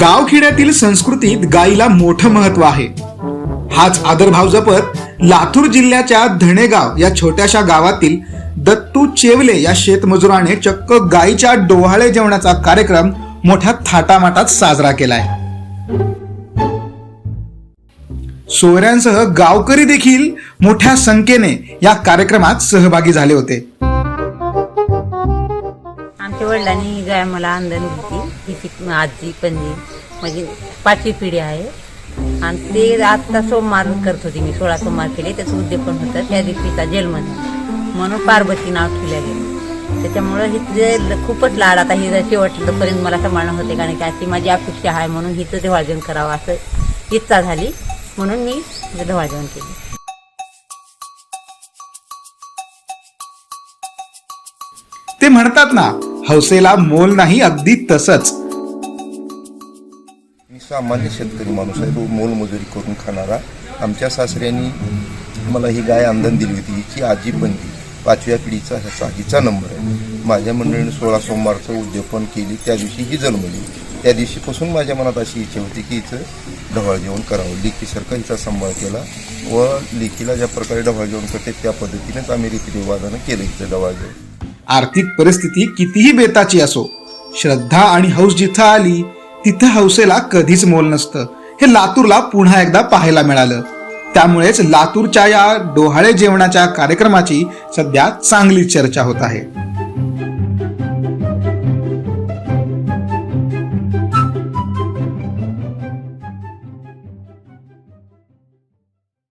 गावखेड्यातील संस्कृतीत गायीला मोठं महत्त्व आहे. हाच आदरभाव जपत लातूर जिल्ह्याच्या धणेगाव या छोट्याशा गावातील दत्तू चेवले या शेतमजुराने चक्क गायीच्या डोहाळे जेवणाचा कार्यक्रम मोठ्या थाटामाटात साजरा केलाय. सोयऱ्यांसह गावकरी देखील मोठ्या संख्येने या कार्यक्रमात सहभागी झाले होते. आमच्या वडिलांनी ही गाय मला आंदण दिली. तिची आजी पणजी म्हणजे पाचवी पिढी आहे. आणि ते आता सोमवार करत होती मी सोळा सोमवार केले. त्याचं उद्यापन होतं. त्या दिवशीचा जन्म म्हणून पार्वती नाव ठेवलं गेलं त्याच्यामुळं हिचं खूपच लाड आता ही शेवटपर्यंत मला सांभाळणं होते. कारण की अशी माझी अपेक्षा आहे म्हणून हिचं देवाळजन करावं असं इच्छा झाली. म्हणून मी हिचं देवाळजन केली. ते म्हणतात ना हौसेला मोल नाही अगदी तसंच. मी सामान्य शेतकरी माणूस आहे तो मोलमजुरी करून खाणारा. आमच्या सासऱ्यांनी मला ही गाय आंदण दिली होती हिची आजी पण ती पाचव्या पिढीचा ह्याचा हिचा नंबर आहे. माझ्या मंडळीने सोळा सोमवारचं उद्यापन केली त्या दिवशी ही जन्मली. त्या दिवशीपासून माझ्या मनात अशी इच्छा होती की हिचं ढवाळ जेवण करावं. लिकीसारखा हिचा सांभाळ केला व लिकीला ज्या प्रकारे ढवाळ जेवण करते त्या पद्धतीनेच आम्ही रीतिरिवाजानं केलं हिचं ढवाळ जेवण. आर्थिक परिस्थिती कितीही बेताची असो श्रद्धा आणि हौस जिथं आली तिथं हौसेला कधीच मोल नसतं. हे लातूरला पुन्हा एकदा पाहायला मिळालं. त्यामुळेच लातूरच्या या डोहाळे जेवणाच्या कार्यक्रमाची सध्या चांगली चर्चा होत आहे.